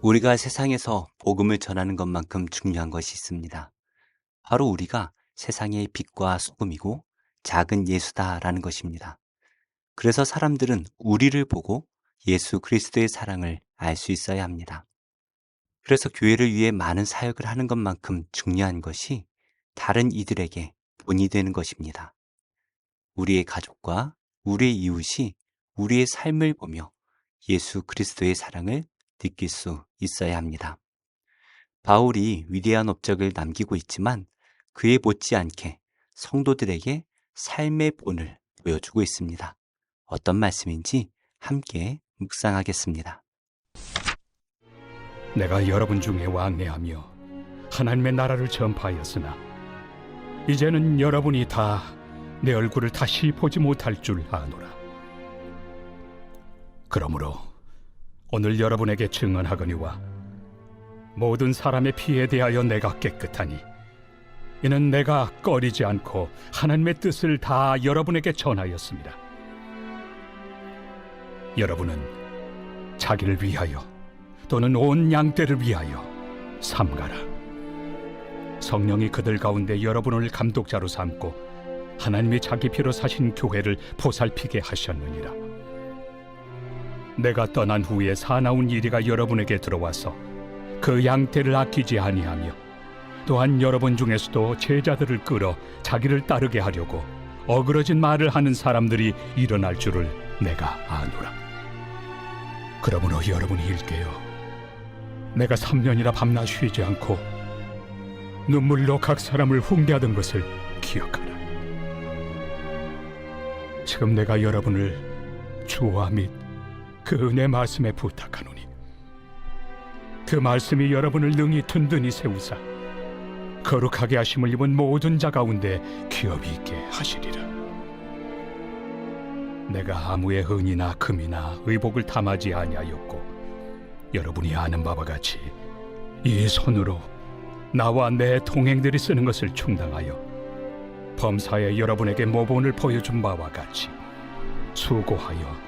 우리가 세상에서 복음을 전하는 것만큼 중요한 것이 있습니다. 바로 우리가 세상의 빛과 소금이고 작은 예수다라는 것입니다. 그래서 사람들은 우리를 보고 예수 그리스도의 사랑을 알 수 있어야 합니다. 그래서 교회를 위해 많은 사역을 하는 것만큼 중요한 것이 다른 이들에게 본이 되는 것입니다. 우리의 가족과 우리의 이웃이 우리의 삶을 보며 예수 그리스도의 사랑을 느낄 수 있어야 합니다. 바울이 위대한 업적을 남기고 있지만 그에 못지않게 성도들에게 삶의 본을 보여주고 있습니다. 어떤 말씀인지 함께 묵상하겠습니다. 내가 여러분 중에 왕래하며 하나님의 나라를 전파하였으나 이제는 여러분이 다 내 얼굴을 다시 보지 못할 줄 아노라. 그러므로 오늘 여러분에게 증언하거니와 모든 사람의 피에 대하여 내가 깨끗하니 이는 내가 꺼리지 않고 하나님의 뜻을 다 여러분에게 전하였습니다. 여러분은 자기를 위하여 또는 온 양떼를 위하여 삼가라. 성령이 그들 가운데 여러분을 감독자로 삼고 하나님이 자기 피로 사신 교회를 보살피게 하셨느니라. 내가 떠난 후에 사나운 이리가 여러분에게 들어와서 그 양떼를 아끼지 아니하며 또한 여러분 중에서도 제자들을 끌어 자기를 따르게 하려고 어그러진 말을 하는 사람들이 일어날 줄을 내가 아노라. 그러므로 여러분이 일게요. 내가 3년이나 밤낮 쉬지 않고 눈물로 각 사람을 훈계하던 것을 기억하라. 지금 내가 여러분을 주와 및 그 은혜 말씀에 부탁하노니 그 말씀이 여러분을 능히 든든히 세우사 거룩하게 하심을 입은 모든 자 가운데 기업이 있게 하시리라. 내가 아무의 은이나 금이나 의복을 탐하지 아니하였고 여러분이 아는 바와 같이 이 손으로 나와 내 동행들이 쓰는 것을 충당하여 범사에 여러분에게 모본을 보여준 바와 같이 수고하여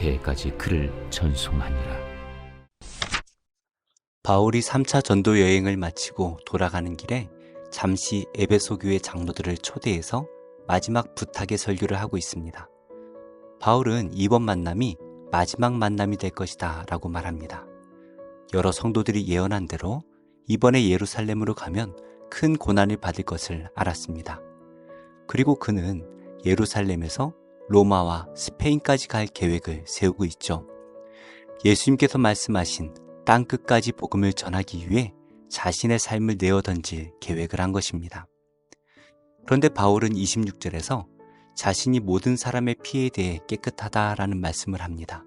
배까지 그를 전송하니라 바울이 3차 전도 여행을 마치고 돌아가는 길에 잠시 에베소 교회 장로들을 초대해서 마지막 부탁의 설교를 하고 있습니다. 바울은 이번 만남이 마지막 만남이 될 것이다 라고 말합니다. 여러 성도들이 예언한 대로 이번에 예루살렘으로 가면 큰 고난을 받을 것을 알았습니다. 그리고 그는 예루살렘에서 로마와 스페인까지 갈 계획을 세우고 있죠. 예수님께서 말씀하신 땅 끝까지 복음을 전하기 위해 자신의 삶을 내어 던질 계획을 한 것입니다. 그런데 바울은 26절에서 자신이 모든 사람의 피에 대해 깨끗하다라는 말씀을 합니다.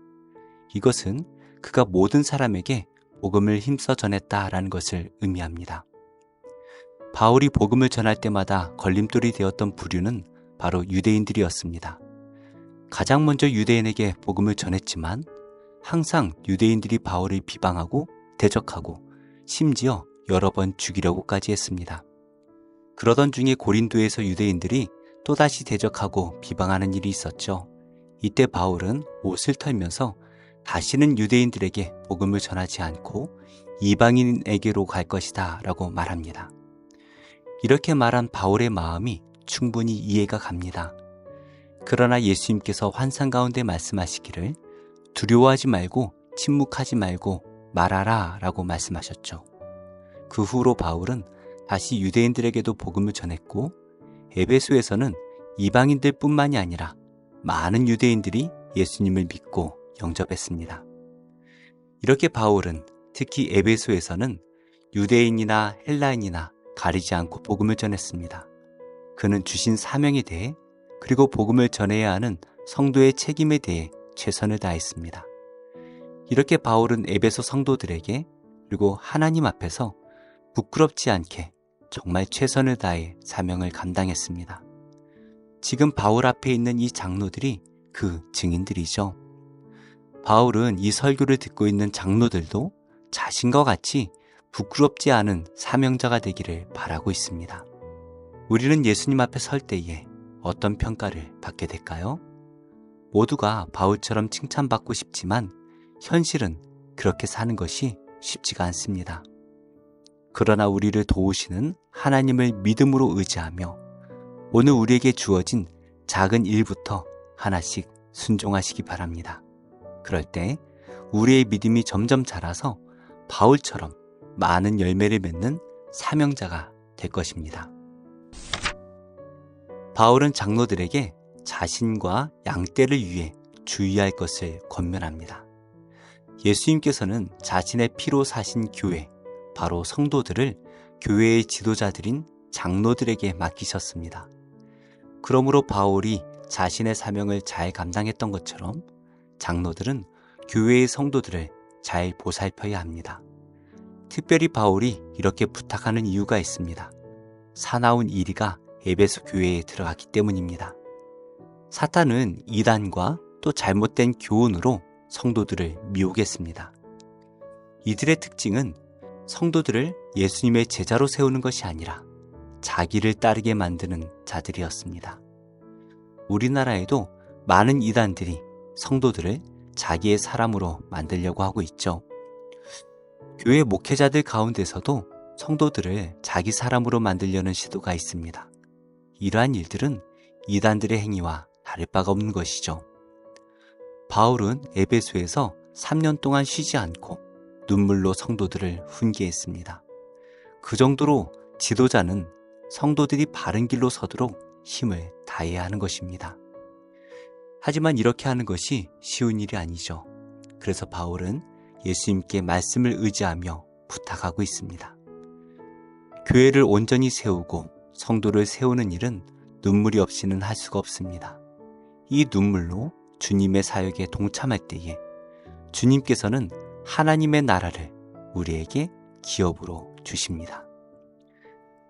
이것은 그가 모든 사람에게 복음을 힘써 전했다라는 것을 의미합니다. 바울이 복음을 전할 때마다 걸림돌이 되었던 부류는 바로 유대인들이었습니다. 가장 먼저 유대인에게 복음을 전했지만 항상 유대인들이 바울을 비방하고 대적하고 심지어 여러 번 죽이려고까지 했습니다. 그러던 중에 고린도에서 유대인들이 또다시 대적하고 비방하는 일이 있었죠. 이때 바울은 옷을 털면서 다시는 유대인들에게 복음을 전하지 않고 이방인에게로 갈 것이다 라고 말합니다. 이렇게 말한 바울의 마음이 충분히 이해가 갑니다. 그러나 예수님께서 환상 가운데 말씀하시기를 두려워하지 말고 침묵하지 말고 말하라 라고 말씀하셨죠. 그 후로 바울은 다시 유대인들에게도 복음을 전했고 에베소에서는 이방인들 뿐만이 아니라 많은 유대인들이 예수님을 믿고 영접했습니다. 이렇게 바울은 특히 에베소에서는 유대인이나 헬라인이나 가리지 않고 복음을 전했습니다. 그는 주신 사명에 대해 그리고 복음을 전해야 하는 성도의 책임에 대해 최선을 다했습니다. 이렇게 바울은 에베소 성도들에게 그리고 하나님 앞에서 부끄럽지 않게 정말 최선을 다해 사명을 감당했습니다. 지금 바울 앞에 있는 이 장로들이 그 증인들이죠. 바울은 이 설교를 듣고 있는 장로들도 자신과 같이 부끄럽지 않은 사명자가 되기를 바라고 있습니다. 우리는 예수님 앞에 설 때에 어떤 평가를 받게 될까요? 모두가 바울처럼 칭찬받고 싶지만 현실은 그렇게 사는 것이 쉽지가 않습니다. 그러나 우리를 도우시는 하나님을 믿음으로 의지하며 오늘 우리에게 주어진 작은 일부터 하나씩 순종하시기 바랍니다. 그럴 때 우리의 믿음이 점점 자라서 바울처럼 많은 열매를 맺는 사명자가 될 것입니다. 바울은 장로들에게 자신과 양떼를 위해 주의할 것을 권면합니다. 예수님께서는 자신의 피로 사신 교회, 바로 성도들을 교회의 지도자들인 장로들에게 맡기셨습니다. 그러므로 바울이 자신의 사명을 잘 감당했던 것처럼 장로들은 교회의 성도들을 잘 보살펴야 합니다. 특별히 바울이 이렇게 부탁하는 이유가 있습니다. 사나운 이리가 에베소 교회에 들어갔기 때문입니다. 사탄은 이단과 또 잘못된 교훈으로 성도들을 미혹했습니다. 이들의 특징은 성도들을 예수님의 제자로 세우는 것이 아니라 자기를 따르게 만드는 자들이었습니다. 우리나라에도 많은 이단들이 성도들을 자기의 사람으로 만들려고 하고 있죠. 교회 목회자들 가운데서도 성도들을 자기 사람으로 만들려는 시도가 있습니다. 이러한 일들은 이단들의 행위와 다를 바가 없는 것이죠. 바울은 에베소에서 3년 동안 쉬지 않고 눈물로 성도들을 훈계했습니다. 그 정도로 지도자는 성도들이 바른 길로 서도록 힘을 다해야 하는 것입니다. 하지만 이렇게 하는 것이 쉬운 일이 아니죠. 그래서 바울은 예수님께 말씀을 의지하며 부탁하고 있습니다. 교회를 온전히 세우고 성도를 세우는 일은 눈물이 없이는 할 수가 없습니다. 이 눈물로 주님의 사역에 동참할 때에 주님께서는 하나님의 나라를 우리에게 기업으로 주십니다.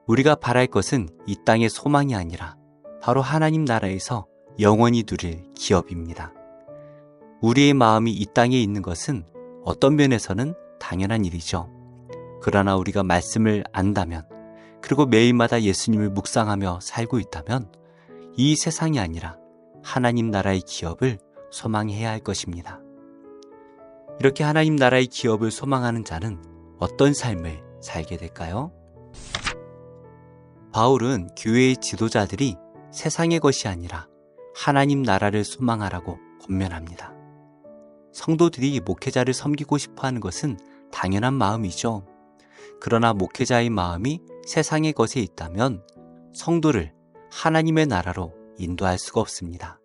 우리가 바랄 것은 이 땅의 소망이 아니라 바로 하나님 나라에서 영원히 누릴 기업입니다. 우리의 마음이 이 땅에 있는 것은 어떤 면에서는 당연한 일이죠. 그러나 우리가 말씀을 안다면, 그리고 매일마다 예수님을 묵상하며 살고 있다면, 이 세상이 아니라 하나님 나라의 기업을 소망해야 할 것입니다. 이렇게 하나님 나라의 기업을 소망하는 자는 어떤 삶을 살게 될까요? 바울은 교회의 지도자들이 세상의 것이 아니라 하나님 나라를 소망하라고 권면합니다. 성도들이 목회자를 섬기고 싶어 하는 것은 당연한 마음이죠. 그러나 목회자의 마음이 세상의 것에 있다면 성도를 하나님의 나라로 인도할 수가 없습니다.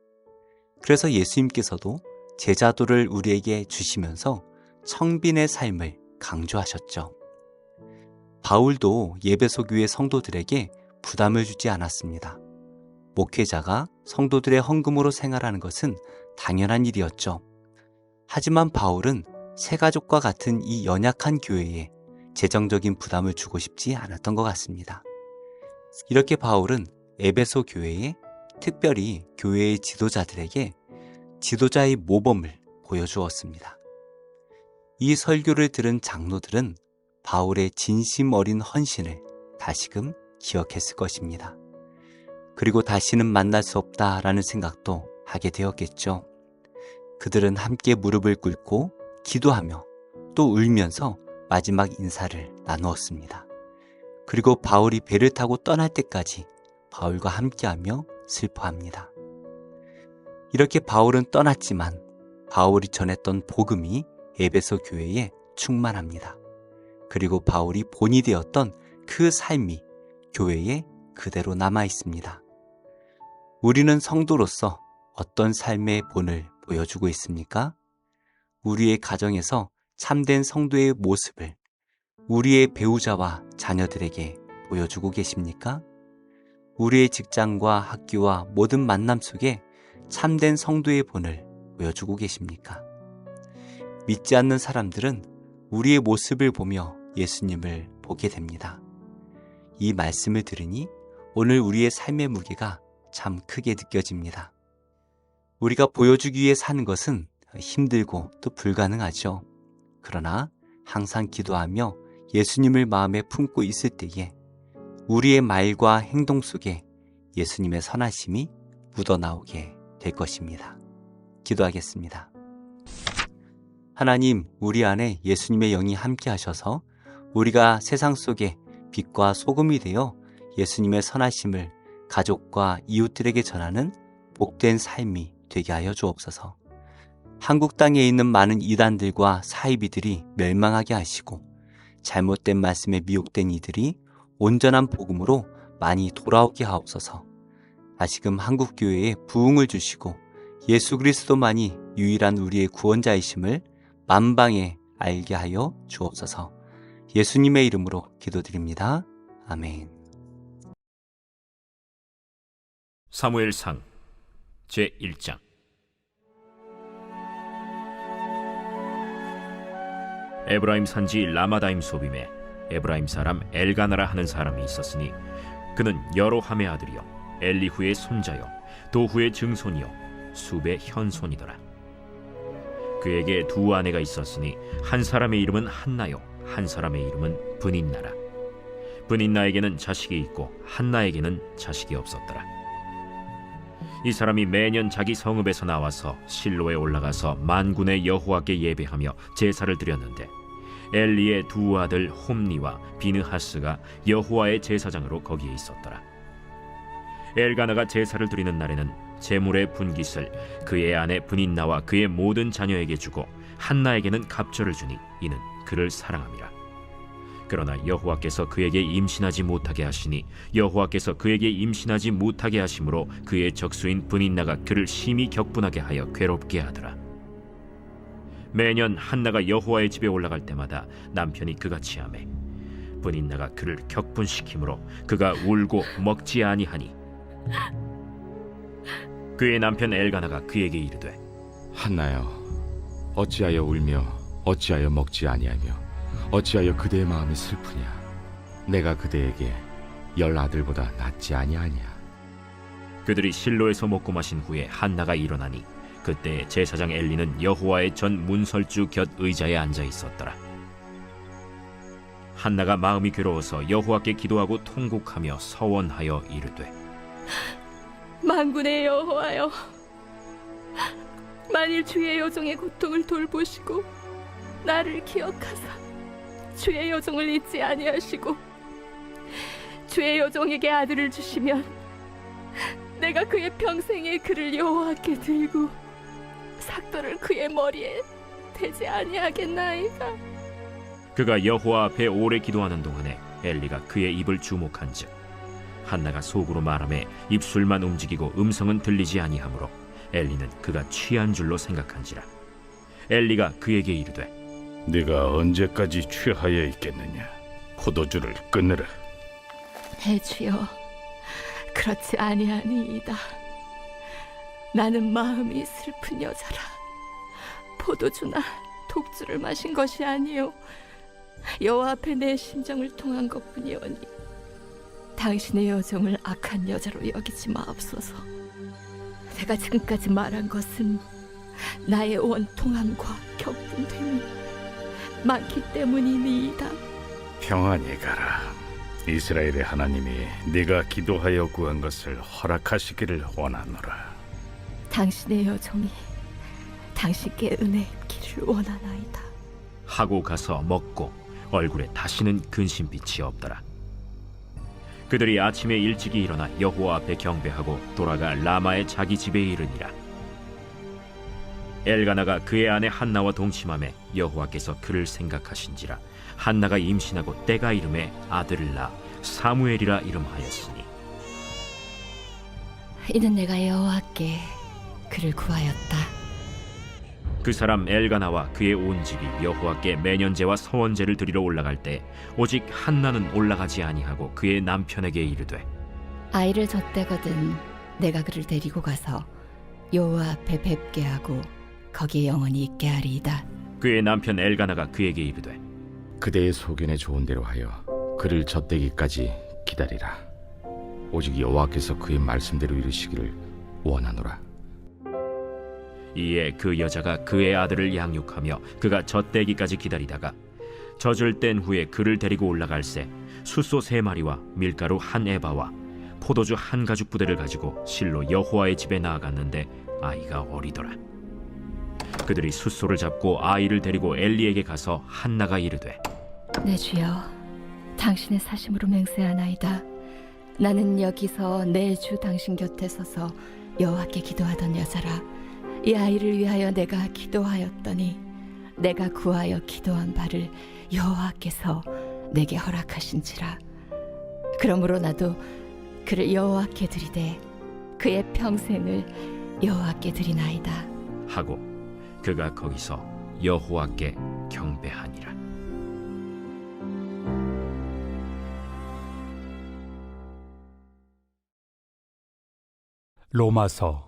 그래서 예수님께서도 제자도를 우리에게 주시면서 청빈의 삶을 강조하셨죠. 바울도 예배소 교회 성도들에게 부담을 주지 않았습니다. 목회자가 성도들의 헌금으로 생활하는 것은 당연한 일이었죠. 하지만 바울은 새 가족과 같은 이 연약한 교회에 재정적인 부담을 주고 싶지 않았던 것 같습니다. 이렇게 바울은 에베소 교회에 특별히 교회의 지도자들에게 지도자의 모범을 보여주었습니다. 이 설교를 들은 장로들은 바울의 진심 어린 헌신을 다시금 기억했을 것입니다. 그리고 다시는 만날 수 없다라는 생각도 하게 되었겠죠. 그들은 함께 무릎을 꿇고 기도하며 또 울면서 마지막 인사를 나누었습니다. 그리고 바울이 배를 타고 떠날 때까지 바울과 함께하며 슬퍼합니다. 이렇게 바울은 떠났지만 바울이 전했던 복음이 에베소 교회에 충만합니다. 그리고 바울이 본이 되었던 그 삶이 교회에 그대로 남아 있습니다. 우리는 성도로서 어떤 삶의 본을 보여주고 있습니까? 우리의 가정에서 참된 성도의 모습을 우리의 배우자와 자녀들에게 보여주고 계십니까? 우리의 직장과 학교와 모든 만남 속에 참된 성도의 본을 보여주고 계십니까? 믿지 않는 사람들은 우리의 모습을 보며 예수님을 보게 됩니다. 이 말씀을 들으니 오늘 우리의 삶의 무게가 참 크게 느껴집니다. 우리가 보여주기 위해 사는 것은 힘들고 또 불가능하죠. 그러나 항상 기도하며 예수님을 마음에 품고 있을 때에 우리의 말과 행동 속에 예수님의 선하심이 묻어나오게 될 것입니다. 기도하겠습니다. 하나님, 우리 안에 예수님의 영이 함께 하셔서 우리가 세상 속에 빛과 소금이 되어 예수님의 선하심을 가족과 이웃들에게 전하는 복된 삶이 되게 하여 주옵소서. 한국 땅에 있는 많은 이단들과 사이비들이 멸망하게 하시고 잘못된 말씀에 미혹된 이들이 온전한 복음으로 많이 돌아오게 하옵소서. 다시금 한국 교회에 부흥을 주시고 예수 그리스도만이 유일한 우리의 구원자이심을 만방에 알게 하여 주옵소서. 예수님의 이름으로 기도드립니다. 아멘. 사무엘상 제 1장 에브라임 산지 라마다임 소빔에 에브라임 사람 엘가나라 하는 사람이 있었으니 그는 여로함의 아들이요 엘리후의 손자요 도후의 증손이요 수베 현손이더라. 그에게 두 아내가 있었으니 한 사람의 이름은 한나요 한 사람의 이름은 분인나라. 분인나에게는 자식이 있고 한나에게는 자식이 없었더라. 이 사람이 매년 자기 성읍에서 나와서 실로에 올라가서 만군의 여호와께 예배하며 제사를 드렸는데 엘리의 두 아들 홈니와 비느하스가 여호와의 제사장으로 거기에 있었더라. 엘가나가 제사를 드리는 날에는 제물의 분깃을 그의 아내 분인나와 그의 모든 자녀에게 주고 한나에게는 갑절을 주니 이는 그를 사랑함이라. 그러나 여호와께서 그에게 임신하지 못하게 하시니 여호와께서 그에게 임신하지 못하게 하심으로 그의 적수인 분인나가 그를 심히 격분하게 하여 괴롭게 하더라. 매년 한나가 여호와의 집에 올라갈 때마다 남편이 그같이 하매 분인나가 그를 격분시키므로 그가 울고 먹지 아니하니. 그의 남편 엘가나가 그에게 이르되 한나여 어찌하여 울며 어찌하여 먹지 아니하며 어찌하여 그대의 마음이 슬프냐? 내가 그대에게 열 아들보다 낫지 아니하냐? 그들이 실로에서 먹고 마신 후에 한나가 일어나니 그때 제사장 엘리는 여호와의 전 문설주 곁 의자에 앉아 있었더라. 한나가 마음이 괴로워서 여호와께 기도하고 통곡하며 서원하여 이르되 만군의 여호와여 만일 주의 여종의 고통을 돌보시고 나를 기억하사 주의 여종을 잊지 아니하시고 주의 여종에게 아들을 주시면 내가 그의 평생에 그를 여호와께 들고 삭도를 그의 머리에 대지 아니하겠나이까 그가 여호와 앞에 오래 기도하는 동안에 엘리가 그의 입을 주목한즉 한나가 속으로 말하며 입술만 움직이고 음성은 들리지 아니하므로 엘리는 그가 취한 줄로 생각한지라 엘리가 그에게 이르되 네가 언제까지 취하여 있겠느냐? 포도주를 끊으라. 대주여 그렇지 아니하니이다 나는 마음이 슬픈 여자라 포도주나 독주를 마신 것이 아니요 여호와 앞에 내 심정을 통한 것뿐이오니 당신의 여정을 악한 여자로 여기지 마옵소서 내가 지금까지 말한 것은 나의 원통함과 격분됨이 많기 때문이니이다 평안히 가라. 이스라엘의 하나님이 네가 기도하여 구한 것을 허락하시기를 원하노라. 당신의 여정이 당신께 은혜 입기를 원하나이다. 하고 가서 먹고 얼굴에 다시는 근심빛이 없더라. 그들이 아침에 일찍이 일어나 여호와 앞에 경배하고 돌아가 라마의 자기 집에 이르니라. 엘가나가 그의 아내 한나와 동침함에 여호와께서 그를 생각하신지라 한나가 임신하고 때가 이름에 아들을 낳아 사무엘이라 이름하였으니 이는 내가 여호와께 그를 구하였다. 그 사람 엘가나와 그의 온 집이 여호와께 매년제와 서원제를 드리러 올라갈 때 오직 한나는 올라가지 아니하고 그의 남편에게 이르되 아이를 젖대거든 내가 그를 데리고 가서 여호와 앞에 뵙게 하고 거기에 영원히 있게 하리이다. 그의 남편 엘가나가 그에게 이르되 그대의 소견에 좋은 대로 하여 그를 젖대기까지 기다리라. 오직 여호와께서 그의 말씀대로 이루시기를 원하노라. 이에 그 여자가 그의 아들을 양육하며 그가 젖대기까지 기다리다가 젖을 뗀 후에 그를 데리고 올라갈새 숫소 세 마리와 밀가루 한 에바와 포도주 한 가죽 부대를 가지고 실로 여호와의 집에 나아갔는데 아이가 어리더라. 그들이 숫소를 잡고 아이를 데리고 엘리에게 가서 한나가 이르되 내 주여, 당신의 사심으로 맹세하나이다. 나는 여기서 내 주 당신 곁에 서서 여호와께 기도하던 여자라. 이 아이를 위하여 내가 기도하였더니 내가 구하여 기도한 바를 여호와께서 내게 허락하신지라. 그러므로 나도 그를 여호와께 드리되 그의 평생을 여호와께 드리나이다. 하고 그가 거기서 여호와께 경배하니라. 로마서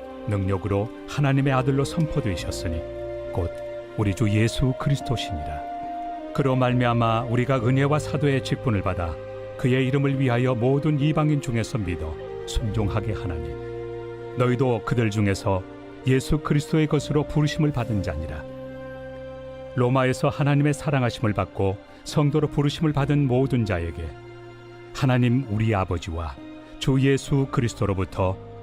능력으로 하나님의 아들로 선포되셨으니 곧 우리 주 예수 그리스도시니라. 그로 말미암아 우리가 은혜와 사도의 직분을 받아 그의 이름을 위하여 모든 이방인 중에서 믿어 순종하게 하나니 너희도 그들 중에서 예수 그리스도의 것으로 부르심을 받은 자니라. 로마에서 하나님의 사랑하심을 받고 성도로 부르심을 받은 모든 자에게 하나님 우리 아버지와 주 예수 그리스도로부터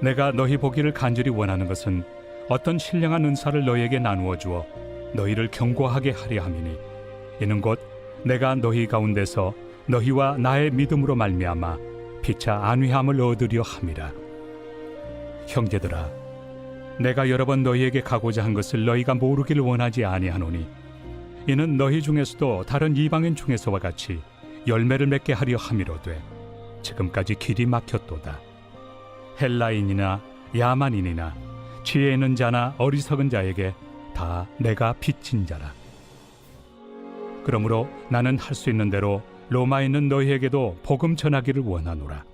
내가 너희 보기를 간절히 원하는 것은 어떤 신령한 은사를 너희에게 나누어 주어 너희를 경고하게 하려 함이니 이는 곧 내가 너희 가운데서 너희와 나의 믿음으로 말미암아 피차 안위함을 얻으려 함이라. 형제들아 내가 여러 번 너희에게 가고자 한 것을 너희가 모르기를 원하지 아니하노니 이는 너희 중에서도 다른 이방인 중에서와 같이 열매를 맺게 하려 함이로되 지금까지 길이 막혔도다 헬라인이나 야만인이나 지혜 있는 자나 어리석은 자에게 다 내가 빚진 자라. 그러므로 나는 할 수 있는 대로 로마에 있는 너희에게도 복음 전하기를 원하노라.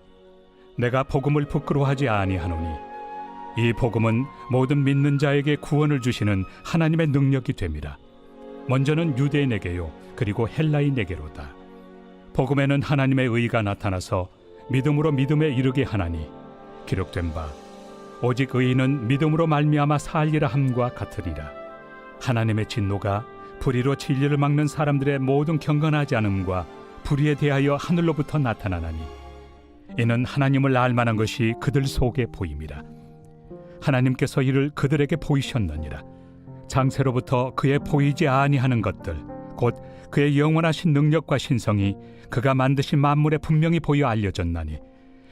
내가 복음을 부끄러워하지 아니하노니 이 복음은 모든 믿는 자에게 구원을 주시는 하나님의 능력이 됨이라. 먼저는 유대인에게요 그리고 헬라인에게로다. 복음에는 하나님의 의가 나타나서 믿음으로 믿음에 이르게 하나니 기록된 바 오직 의인은 믿음으로 말미암아 살리라 함과 같으리라. 하나님의 진노가 불의로 진리를 막는 사람들의 모든 경건하지 않음과 불의에 대하여 하늘로부터 나타나나니 이는 하나님을 알 만한 것이 그들 속에 보임이라. 하나님께서 이를 그들에게 보이셨느니라. 장세로부터 그의 보이지 아니하는 것들 곧 그의 영원하신 능력과 신성이 그가 만드신 만물에 분명히 보여 알려졌나니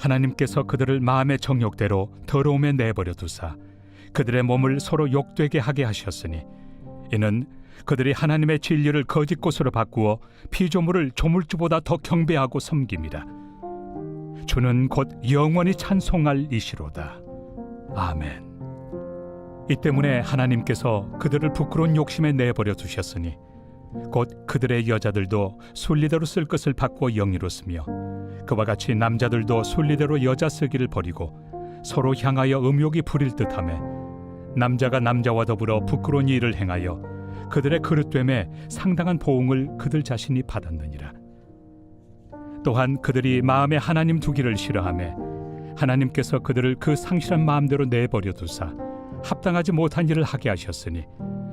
하나님께서 그들을 마음의 정욕대로 더러움에 내버려 두사 그들의 몸을 서로 욕되게 하게 하셨으니 이는 그들이 하나님의 진리를 거짓 곳으로 바꾸어 피조물을 조물주보다 더 경배하고 섬깁니다. 주는 곧 영원히 찬송할 이시로다. 아멘. 이 때문에 하나님께서 그들을 부끄러운 욕심에 내버려 두셨으니 곧 그들의 여자들도 순리대로 쓸 것을 바꾸어 영이로 쓰며 그와 같이 남자들도 순리대로 여자 쓰기를 버리고 서로 향하여 음욕이 부릴 듯하매 남자가 남자와 더불어 부끄러운 일을 행하여 그들의 그릇됨에 상당한 보응을 그들 자신이 받았느니라. 또한 그들이 마음에 하나님 두기를 싫어하매 하나님께서 그들을 그 상실한 마음대로 내버려 두사 합당하지 못한 일을 하게 하셨으니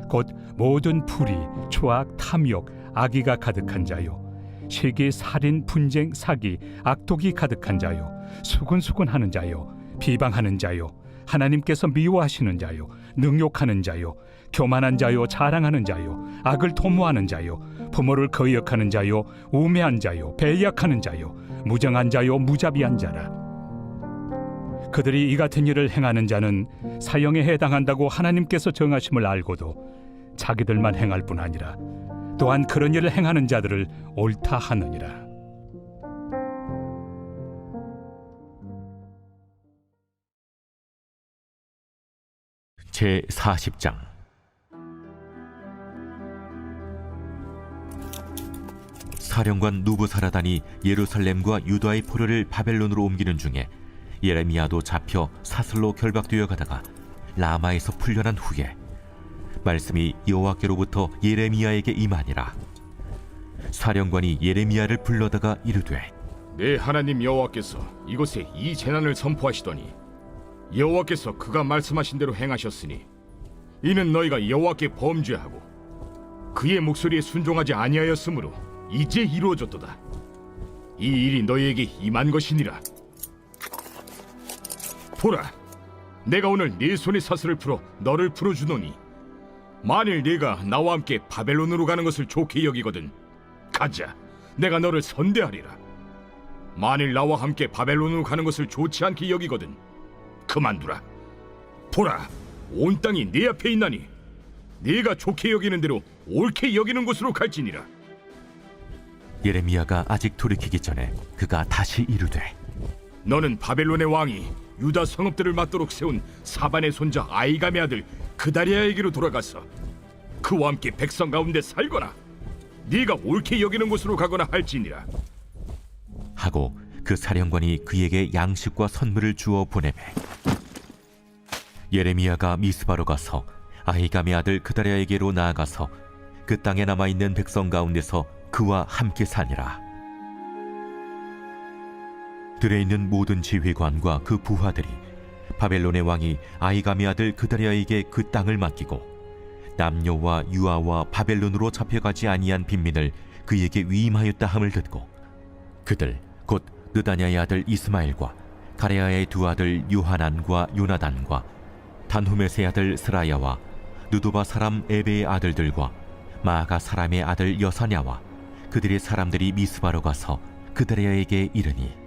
곧 모든 불의, 추악, 탐욕, 악의가 가득한 자요 시기, 살인, 분쟁, 사기, 악독이 가득한 자요. 수군수군하는 자요. 비방하는 자요. 하나님께서 미워하시는 자요. 능욕하는 자요. 교만한 자요. 자랑하는 자요. 악을 도모하는 자요. 부모를 거역하는 자요. 우매한 자요. 배약하는 자요. 무정한 자요. 무자비한 자라. 그들이 이 같은 일을 행하는 자는 사형에 해당한다고 하나님께서 정하심을 알고도 자기들만 행할 뿐 아니라 또한 그런 일을 행하는 자들을 옳다 하느니라. 제 40장 사령관 누부사라단이 예루살렘과 유다의 포로를 바벨론으로 옮기는 중에 예레미야도 잡혀 사슬로 결박되어 가다가 라마에서 풀려난 후에 말씀이 여호와께로부터 예레미야에게 임하니라 사령관이 예레미야를 불러다가 이르되 내 하나님 여호와께서 이곳에 이 재난을 선포하시더니 여호와께서 그가 말씀하신 대로 행하셨으니 이는 너희가 여호와께 범죄하고 그의 목소리에 순종하지 아니하였으므로 이제 이루어졌도다. 이 일이 너희에게 임한 것이니라. 보라, 내가 오늘 네 손의 사슬을 풀어 너를 풀어주노니 만일 네가 나와 함께 바벨론으로 가는 것을 좋게 여기거든. 가자, 내가 너를 선대하리라. 만일 나와 함께 바벨론으로 가는 것을 좋지 않게 여기거든. 그만두라. 보라 온 땅이 네 앞에 있나니 네가 좋게 여기는 대로 옳게 여기는 곳으로 갈지니라. 예레미야가 아직 돌이키기 전에 그가 다시 이르되 너는 바벨론의 왕이 유다 성읍들을 맞도록 세운 사반의 손자 아이감의 아들 그다리아에게로 돌아가서 그와 함께 백성 가운데 살거나 네가 옳게 여기는 곳으로 가거나 할지니라. 하고 그 사령관이 그에게 양식과 선물을 주어 보내매 예레미야가 미스바로 가서 아히감의 아들 그다랴에게로 나아가서 그 땅에 남아 있는 백성 가운데서 그와 함께 사니라 들에 있는 모든 지휘관과 그 부하들이 바벨론의 왕이 아히감의 아들 그다랴에게 그 땅을 맡기고 남녀와 유아와 바벨론으로 잡혀가지 아니한 빈민을 그에게 위임하였다 함을 듣고 그들 곧 느다냐의 아들 이스마엘과 가레아의 두 아들 요하난과 요나단과 단후메스의 아들 스라야와 누도바 사람 에베의 아들들과 마가 사람의 아들 여사냐와 그들의 사람들이 미스바로 가서 그다랴에게 이르니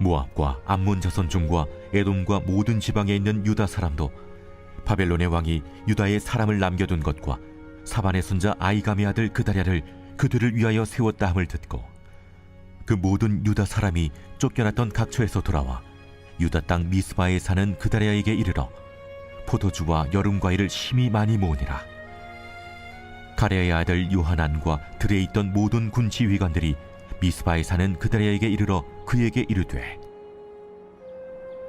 모압과 암몬 자손 중과 에돔과 모든 지방에 있는 유다 사람도 바벨론의 왕이 유다에 사람을 남겨둔 것과 사반의 손자 아이감의 아들 그다랴를 그들을 위하여 세웠다 함을 듣고 그 모든 유다 사람이 쫓겨났던 각처에서 돌아와 유다 땅 미스바에 사는 그다랴에게 이르러 포도주와 여름 과일을 심히 많이 모으니라. 가레아의 아들 요하난과 들에 있던 모든 군 지휘관들이 미스바에 사는 그다랴에게 이르러 그에게 이르되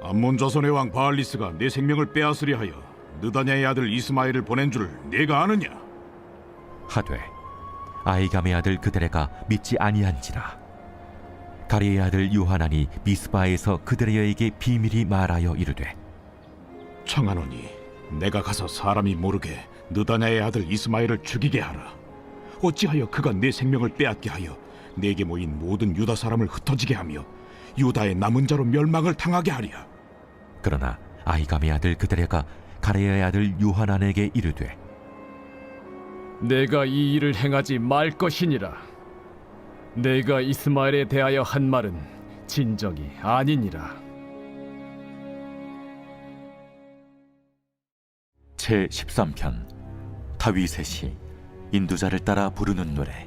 암몬 자손의 왕 바알리스가 내 생명을 빼앗으려 하여 느다냐의 아들 이스마엘을 보낸 줄 네가 아느냐? 하되 아이감의 아들 그들에가 믿지 아니한지라 가리의 아들 요하난이 미스바에서 그들에게 비밀이 말하여 이르되 청하노니 내가 가서 사람이 모르게 느다냐의 아들 이스마엘을 죽이게 하라. 어찌하여 그가 내 생명을 빼앗게 하여 내게 모인 모든 유다 사람을 흩어지게 하며 유다의 남은 자로 멸망을 당하게 하랴. 그러나 아이감의 아들 그들에가 가레의 아들 요하난에게 이르되 내가 이 일을 행하지 말 것이니라. 내가 이스마엘에 대하여 한 말은 진정이 아니니라. 제 13편 다윗의 시 인도자를 따라 부르는 노래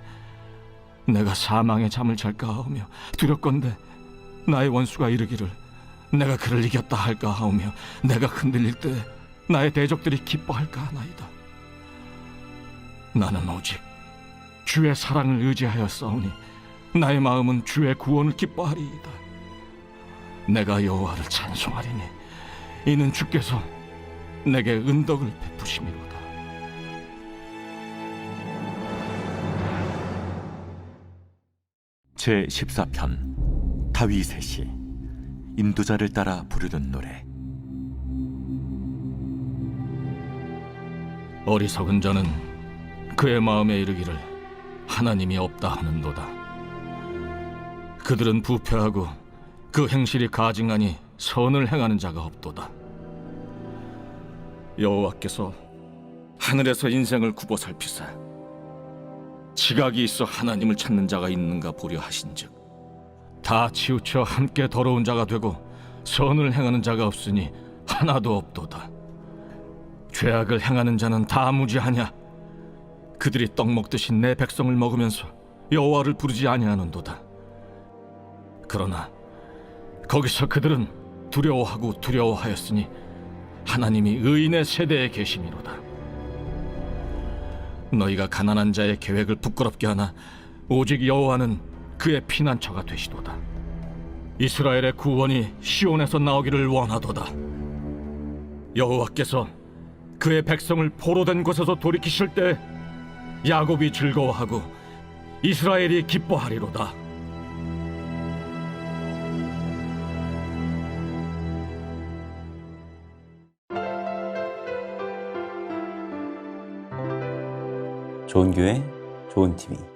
내가 사망의 잠을 잘까 하오며 두렵건대 나의 원수가 이르기를 내가 그를 이겼다 할까 하오며 내가 흔들릴 때 나의 대적들이 기뻐할까 하나이다. 나는 오직 주의 사랑을 의지하여 싸우니 나의 마음은 주의 구원을 기뻐하리이다. 내가 여호와를 찬송하리니 이는 주께서 내게 은덕을 베푸심이로다 제 14편 다윗의 시 인도자를 따라 부르는 노래 어리석은 자는 그의 마음에 이르기를 하나님이 없다 하는도다. 그들은 부패하고 그 행실이 가증하니 선을 행하는 자가 없도다. 여호와께서 하늘에서 인생을 굽어 살피사 지각이 있어 하나님을 찾는 자가 있는가 보려 하신즉 다 치우쳐 함께 더러운 자가 되고 선을 행하는 자가 없으니 하나도 없도다. 죄악을 행하는 자는 다 무지하냐? 그들이 떡 먹듯이 내 백성을 먹으면서 여호와를 부르지 아니하는도다. 그러나 거기서 그들은 두려워하고 두려워하였으니 하나님이 의인의 세대에 계심이로다. 너희가 가난한 자의 계획을 부끄럽게 하나 오직 여호와는 그의 피난처가 되시도다. 이스라엘의 구원이 시온에서 나오기를 원하도다. 여호와께서 그의 백성을 포로된 곳에서 돌이키실 때 야곱이 즐거워하고 이스라엘이 기뻐하리로다. 좋은 교회, 좋은 TV.